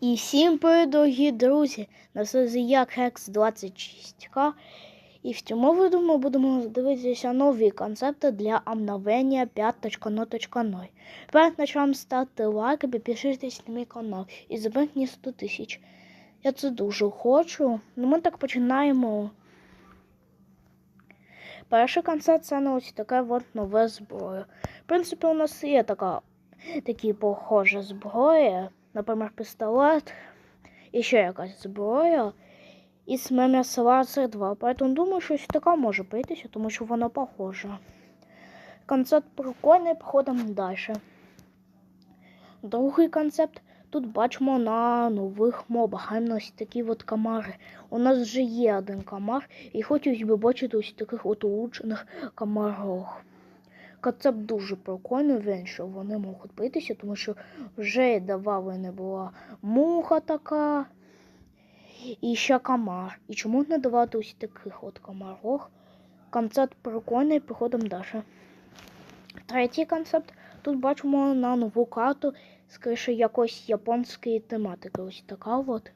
І всім дорогі друзі! На связі я Хекс 26К. І в цьому відео ми будемо дивитися нові концепти для обновлення 5.0.0. Перед началом ставте лайк і підпишитесь на мій канал і заберіть 100 тисяч. Я це дуже хочу. Ну ми так починаємо. Перший концепт це ну, ось таке от нове зброя. В принципі, у нас є така, такі похожа зброя. Наприклад, пістолет і ще якась зброя. І смемя Лазер 2. Поэтому думаю, що така може битися, тому що вона похожа. Концепт прикольний, походимо далі. Другий концепт. Тут бачимо на нових мобах. А ось такі от комари. У нас вже є один комар, і хотілося б бачити ось таких от улучшених комарох. Концепт дуже він, що вони можуть битися, тому що вже давали не була муха така і ще комар. І чому не давати ось таких от комарок? Концепт прикольний, приходимо далі. Третій концепт. Тут бачимо на нову карту, скоріше, якось японської тематики. Ось така от.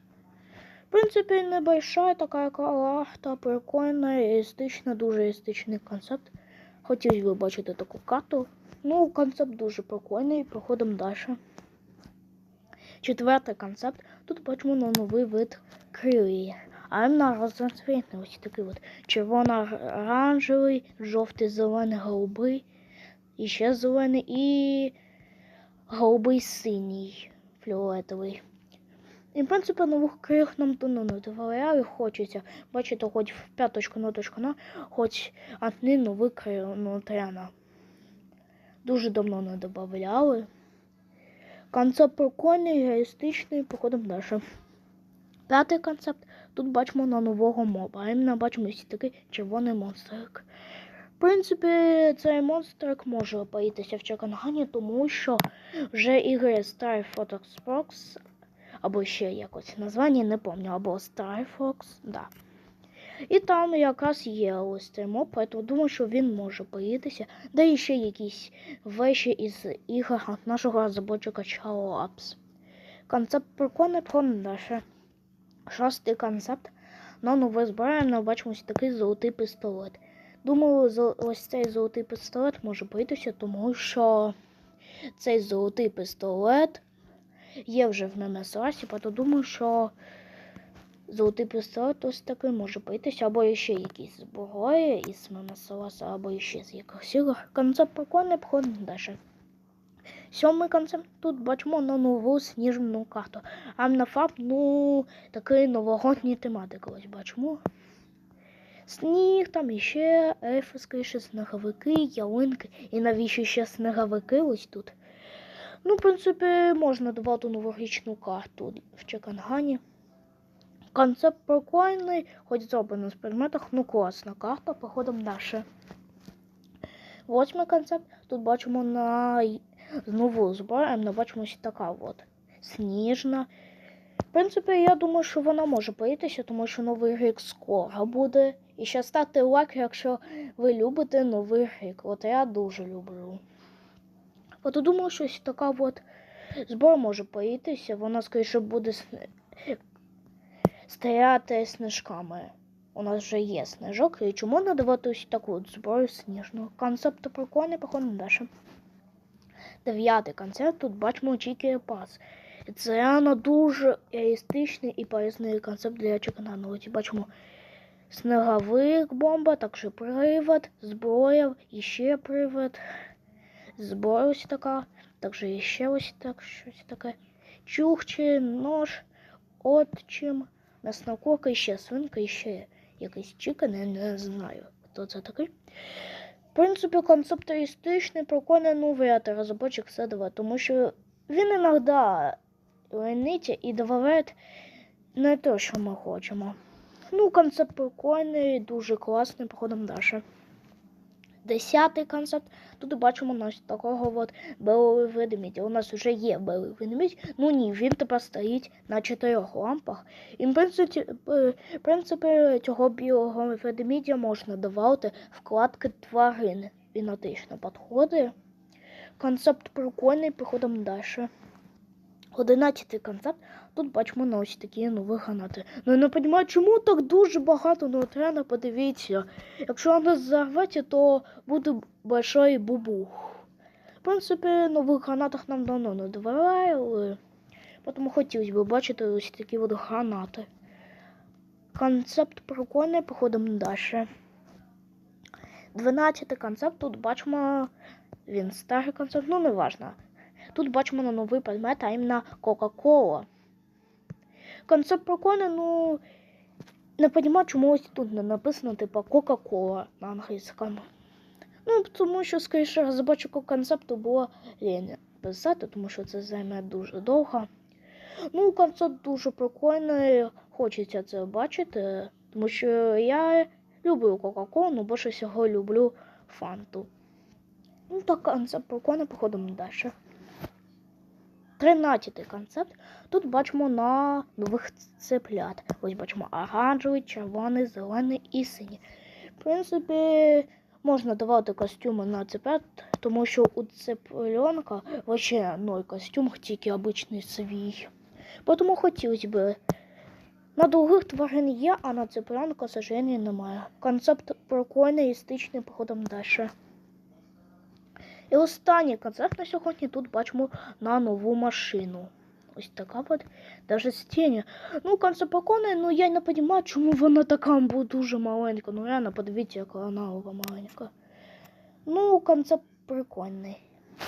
В принципі, небольшая така карта, прикольна, естична, дуже естичний концепт. Хотілося б бачити таку карту. Ну, концепт дуже прикольний, проходимо далі. Четвертий концепт. Тут бачимо на новий вид крилі. А на розцвітний ось такий от червоно-оранжевий, жовтий, зелений, голубий, і ще зелений і голубий синій, фіолетовий. І, в принципі, нових крил нам то не дозволяє, хочеться бачити хоч в п'яточку ноточку на, хоч одні нові крил нутряна. Дуже давно не додавали. Концепт прикольний, реалістичний, походимо далі. П'ятий концепт. Тут бачимо на нового моба. А іменно бачимо ось такий червоний монстрик. В принципі, цей монстрик може поїтися в Чекангані, тому що вже ігри Star Fox, або ще якось названня, не пам'ятаю, або Star Fox, да. І там якраз є ось цей моб, тому думаю, що він може поїтися. Да і ще якісь вещі із ігор нашого розробника Chao Apps. Концепт прикольний, про далі. Шостий концепт. На нове збираємо, бачимо ось такий золотий пістолет. Думаю, ось цей золотий пістолет може битися, тому що цей золотий пістолет є вже в ММС-расі, то думаю, що золотий пістолет ось такий може битися, або ще якісь зброї із ММС-раса, або ще з якихось ігор. Концепт прикольний, проходимо далі. Сьомий концепт тут бачимо на нову сніжну карту. А на фаб, ну, такий новогодній тематики ось бачимо. Сніг, там іще ельфи, скоріше, сніговики, ялинки. І навіщо ще сніговики ось тут? Ну, в принципі, можна давати новорічну карту в Чекангані. Концепт прикольний, хоч зроблений з предметах, ну класна карта, походимо далі. Восьмий концепт. Тут бачимо на нову зброю, ми бачимо ось така от сніжна. В принципі, я думаю, що вона може поїтися, тому що новий рік скоро буде. І ще ставте лайк, якщо ви любите новий рік. От я дуже люблю. От думаю, що така от зброя може поїтися, вона, скоріше, буде стояти сніжками. У нас вже є сніжок, і чому надавати ось таку от зброю сніжну? Концепт прикольний, походимо далі. Дев'ятий концерт тут бачимо Чікі Пас. Це реально дуже реалістичний і поясний концепт для Чеканану. Ось бачимо снеговик бомба, також привод, зброя, іще привод, зброя ось така, також іще ось так, щось таке. Чухче, нож, отчим, м'ясна кока, іще свинка, іще якийсь чикен, я не знаю, хто це такий. В принципі, концептуалістичний, прикольний новий розробочик все давай, тому що він іноді лениться і додає не те, що ми хочемо. Ну, концепт прикольний, дуже класний, походимо далі. Десятий концепт. Тут бачимо нас такого от белого ведмедя. У нас вже є белий ведмідь. Ну ні, він тепер стоїть на чотирьох лампах. І в принципі, в принципі цього білого ведмедя можна давати вкладки тварин. Він отлично підходить. Концепт прикольний, приходимо далі. Одинадцятий концепт. Тут бачимо на ось такі нові гранати. Ну я не розумію, чому так дуже багато ну подивіться. Якщо вона зарветься, то буде большой бубух. В принципі, нових гранатах нам давно не довели. Тому хотілося б бачити ось такі от гранати. Концепт прикольний, походимо далі. Дванадцятий концепт. Тут бачимо він старий концепт, ну не важно. Тут бачимо на новий предмет, а іменно Кока-Кола. Концепт прикольний, ну не розумію, чому ось тут не написано типу Кока-Кола на англійському. Ну, тому що, скоріше, розробочику концепту було лінь писати, тому що це займе дуже довго. Ну, концепт дуже прикольний, хочеться це бачити, тому що я люблю Кока-Колу, але більше всього люблю фанту. Ну, так концепт прикольний, походимо далі. Тринадцятий концепт. Тут бачимо на нових цеплят. Ось бачимо оранжевий, червоний, зелений і синій. В принципі, можна давати костюми на цеплят, тому що у цепленка вообще ноль костюм, тільки обичний свій. Тому хотілося б. На других тварин є, а на цепленка, к сожалению, немає. Концепт прикольний, естичний, походом далі. І останній концерт на сьогодні тут бачимо на нову машину. Ось така от, даже з тіні. Ну, концепт прикольний, ну я не розумію, чому вона така буде дуже маленька. Ну реально, подивіться, яка вона маленька. Ну, концепт прикольний.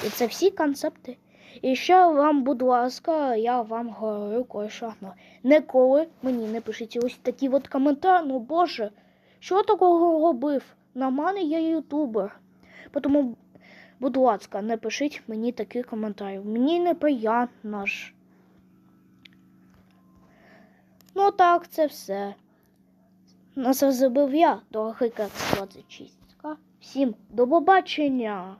І це всі концепти. І ще вам, будь ласка, я вам говорю кое-що. Ніколи мені не пишіть ось такі от коментарі. Ну боже, що такого робив? На мене є ютубер. Тому, будь ласка, не пишіть мені такі коментарі. Мені неприємно ж. Ну так, це все. На це забив я, дорогий Кекс 26. Всім до побачення!